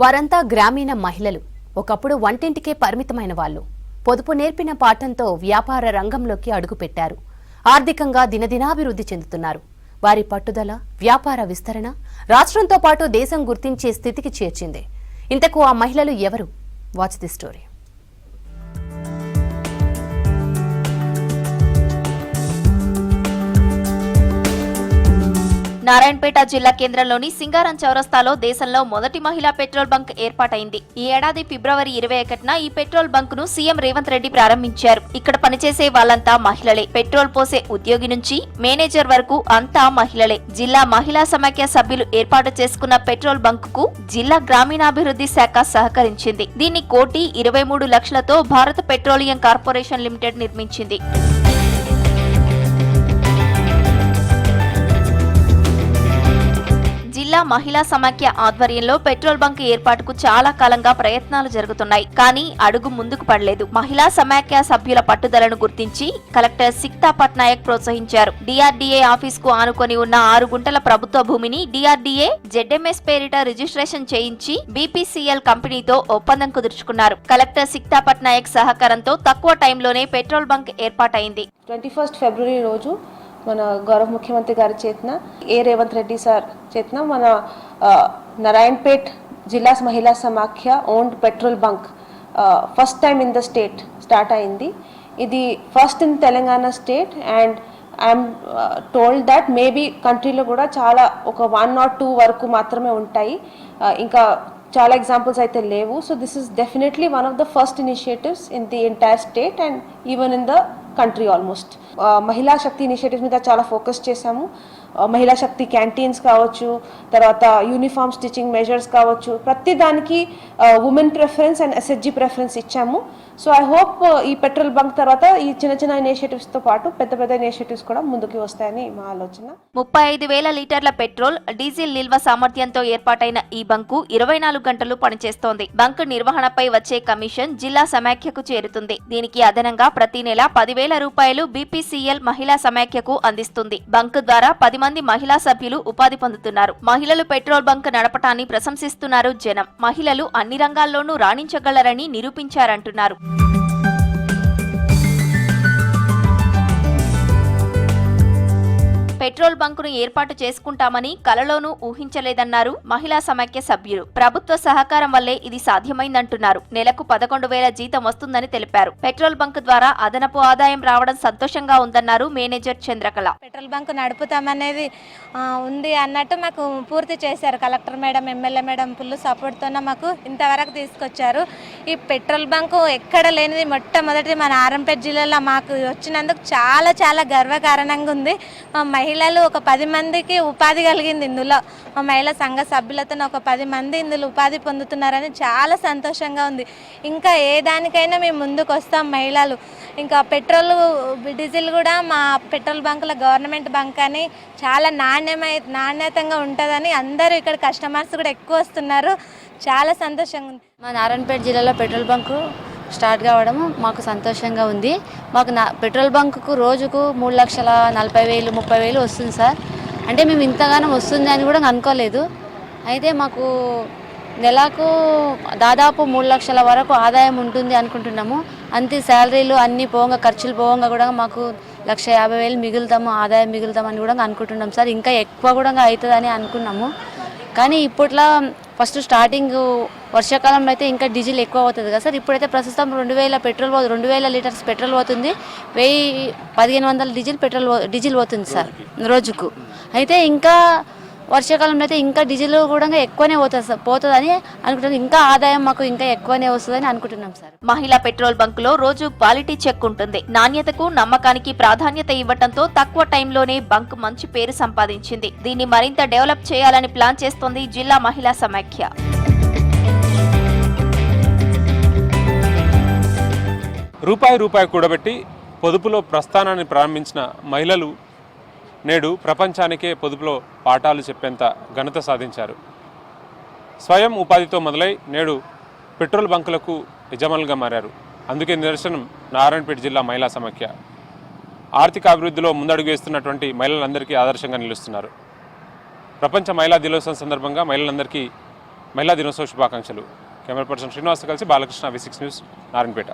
వారంతా గ్రామీణ మహిళలు. ఒకప్పుడు వంటింటికే పరిమితమైన వాళ్ళు. పొదుపు నేర్పిన పాఠంతో వ్యాపార రంగంలోకి అడుగుపెట్టారు ఆర్థికంగా దినదినాభివృద్ధి చెందుతున్నారు. వారి పట్టుదల వ్యాపార విస్తరణ రాష్ట్రంతో పాటు దేశం గుర్తించే స్థితికి చేర్చింది. ఇంతకు ఆ మహిళలు ఎవరు? Watch the story. నారాయణపేట జిల్లా కేంద్రంలోని సింగారం చౌరస్తాలో దేశంలో మొదటి మహిళా పెట్రోల్ బంక్ ఏర్పాటైంది. ఈ ఏడాది ఫిబ్రవరి ఇరవై ఒకటిన ఈ పెట్రోల్ బంక్ను సీఎం రేవంత్ రెడ్డి ప్రారంభించారు. ఇక్కడ పనిచేసే వాళ్ళంతా మహిళలే. పెట్రోల్ పోసే ఉద్యోగి నుంచి మేనేజర్ వరకు అంతా మహిళలే. జిల్లా మహిళా సమాఖ్య సభ్యులు ఏర్పాటు చేసుకున్న పెట్రోల్ బంక్కు జిల్లా గ్రామీణాభివృద్ధి శాఖ సహకరించింది. దీన్ని కోటి ఇరవై మూడు లక్షలతో భారత పెట్రోలియం కార్పొరేషన్ లిమిటెడ్ నిర్మించింది. మహిళా సమాఖ్య ఆధ్వర్యంలో పెట్రోల్ బంక్ ఏర్పాటుకు చాలా కాలంగా ప్రయత్నాలు జరుగుతున్నాయి. కానీ అడుగు ముందుకు పడలేదు. మహిళా సమాఖ్య సభ్యుల పట్టుదలను గుర్తించి కలెక్టర్ సిక్తా పట్నాయక్ ప్రోత్సహించారు. డిఆర్డీఏ ఆఫీస్కు ఆనుకొని ఉన్న ఆరు గుంటల ప్రభుత్వ భూమిని డిఆర్డీఏ జెడ్ఎంఎస్ పేరిట రిజిస్ట్రేషన్ చేయించి బీపీసీఎల్ కంపెనీతో ఒప్పందం కుదుర్చుకున్నారు. కలెక్టర్ సిక్తా పట్నాయక్ సహకారంతో తక్కువ టైంలోనే పెట్రోల్ బంక్ ఏర్పాటైంది. ట్వంటీ ఫస్ట్ ఫిబ్రవరి రోజు మన గౌరవ ముఖ్యమంత్రి గారి చేతన ఏ రేవంత్ రెడ్డి సార్ చేతన మన నారాయణపేట్ జిల్లా మహిళా సమాఖ్య owned petrol bunk first time in the state start అయింది. ఇది first in Telangana state and I'm told that maybe కంట్రీలో కూడా చాలా ఒక వన్ నాట్ టూ వరకు మాత్రమే ఉంటాయి. ఇంకా చాలా ఎగ్జాంపుల్స్ అయితే లేవు. So this is definitely one of the first initiatives in the entire state and even in the country almost Mahila Shakti initiatives మీద చాలా ఫోకస్ చేశాము. మహిళా శక్తి క్యాంటీన్స్ కావచ్చు తర్వాత యూనిఫామ్ స్టిచ్చింగ్ మెజర్స్ కావచ్చు. ప్రతి దానికి women preference and SHG preference ఇచ్చాము. సో ఐ హోప్ ఈ పెట్రోల్ బంక్ తర్వాత ఈ చిన్న చిన్న ఇనిషియేటివ్స్తో పాటు పెద్ద పెద్ద ఇనిషియేటివ్స్ కూడా ముందుకు వస్తాయని మా ఆలోచన. ముప్పై ఐదు వేల లీటర్ల పెట్రోల్ డీజిల్ నిల్వ సామర్థ్యంతో ఏర్పాటైన ఈ బంకు ఇరవై నాలుగు గంటలు పనిచేస్తోంది. బంక్ నిర్వహణపై వచ్చే కమిషన్ జిల్లా సమాఖ్యకు చేరుతుంది. దీనికి అదనంగా ప్రతి నెల పదివేల వేల రూపాయలు బీపీసీఎల్ మహిళా సమాఖ్యకు అందిస్తుంది. బంక్ ద్వారా పది మంది మహిళా సభ్యులు ఉపాధి పొందుతున్నారు. మహిళలు పెట్రోల్ బంక్ నడపటాన్ని ప్రశంసిస్తున్నారు జనం. మహిళలు అన్ని రంగాల్లోనూ రాణించగలరని నిరూపించారంటున్నారు. పెట్రోల్ బంకును ఏర్పాటు చేసుకుంటామని కలలోనూ ఊహించలేదన్నారు మహిళా సమాఖ్య సభ్యులు. ప్రభుత్వ సహకారం వల్లే ఇది సాధ్యమైందంటున్నారు. నెలకు పదకొండు వేల జీతం వస్తుందని తెలిపారు. పెట్రోల్ బంక్ ద్వారా అదనపు ఆదాయం రావడం సంతోషంగా ఉందన్నారు మేనేజర్ చంద్రకళ. పెట్రోల్ బంక్ నడుపుతామనేది ఉంది అన్నట్టు మాకు పూర్తి చేశారు. Collector madam MLA madam full సపోర్ట్తోనే మాకు ఇంతవరకు తీసుకొచ్చారు. ఈ పెట్రోల్ బంకు ఎక్కడ లేనిది మొట్టమొదటి మన ఆరంపేట జిల్లాలో మాకు వచ్చినందుకు చాలా చాలా గర్వకారణంగా ఉంది. మహిళ మహిళలు ఒక పది మందికి ఉపాధి కలిగింది ఇందులో. మా మహిళా సంఘ సభ్యులతో ఒక పది మంది ఇందులో ఉపాధి పొందుతున్నారని చాలా సంతోషంగా ఉంది. ఇంకా ఏ దానికైనా మేము ముందుకు వస్తాం మహిళలు. ఇంకా పెట్రోల్ డీజిల్ కూడా మా పెట్రోల్ బంకుల గవర్నమెంట్ బంక్ అని చాలా నాణ్యమై నాణ్యతంగా ఉంటుందని అందరూ ఇక్కడ కస్టమర్స్ కూడా ఎక్కువ వస్తున్నారు. చాలా సంతోషంగా ఉంది. మా నారాయణపేట జిల్లాలో పెట్రోల్ బంకు స్టార్ట్ కావడం మాకు సంతోషంగా ఉంది. మాకు నా పెట్రోల్ బంకుకు రోజుకు మూడు లక్షల నలభై వేలు ముప్పై వేలు వస్తుంది సార్. అంటే మేము ఇంతగానం వస్తుంది అని కూడా అనుకోలేదు. అయితే మాకు నెలకు దాదాపు మూడు లక్షల వరకు ఆదాయం ఉంటుంది అనుకుంటున్నాము. అంతే శాలరీలు అన్నీ పోగా ఖర్చులు పోగా కూడా మాకు లక్ష యాభై వేలు మిగులుతాము ఆదాయం మిగులుతామని కూడా అనుకుంటున్నాం సార్. ఇంకా ఎక్కువ కూడా అవుతుందని అనుకున్నాము. కానీ ఇప్పట్లో ఫస్ట్ స్టార్టింగ్ వర్షాకాలంలో అయితే ఇంకా డీజిల్ ఎక్కువ అవుతుంది కదా సార్? ఇప్పుడైతే ప్రస్తుతం రెండు వేల పెట్రోల్ రెండు వేల లీటర్స్ పెట్రోల్ పోతుంది. వెయ్యి పదిహేను వందల డీజిల్ పెట్రోల్ డీజిల్ పోతుంది సార్ రోజుకు. అయితే ఇంకా వర్షాకాలంలో అయితే ఇంకా డీజిల్ కూడా ఎక్కువనే పోతుంది సార్ పోతుందని అనుకుంటున్నాం. ఇంకా ఆదాయం మాకు ఇంకా ఎక్కువనే వస్తుందని అనుకుంటున్నాం సార్. మహిళా పెట్రోల్ బంకులో రోజు క్వాలిటీ చెక్ ఉంటుంది. నాణ్యతకు నమ్మకానికి ప్రాధాన్యత ఇవ్వటంతో తక్కువ టైంలోనే బంక్ మంచి పేరు సంపాదించింది. దీన్ని మరింత డెవలప్ చేయాలని ప్లాన్ చేస్తోంది జిల్లా మహిళా సమాఖ్య రూపాయి రూపాయి కూడబెట్టి పొదుపులో ప్రస్థానాన్ని ప్రారంభించిన మహిళలు నేడు ప్రపంచానికే పొదుపులో పాఠాలు చెప్పేంత ఘనత సాధించారు. స్వయం ఉపాధితో మొదలై నేడు పెట్రోల్ బంకులకు యజమానులుగా మారారు. అందుకే నిదర్శనం నారాయణపేట జిల్లా మహిళా సమాఖ్య. ఆర్థిక అభివృద్ధిలో ముందడుగు వేస్తున్నటువంటి మహిళలందరికీ ఆదర్శంగా నిలుస్తున్నారు. ప్రపంచ మహిళా దినోత్సవం సందర్భంగా మహిళలందరికీ మహిళా దినోత్సవ శుభాకాంక్షలు. కెమెరా పర్సన్ శ్రీనివాస్ కలిసి Balakrishna V six news Narayanpet.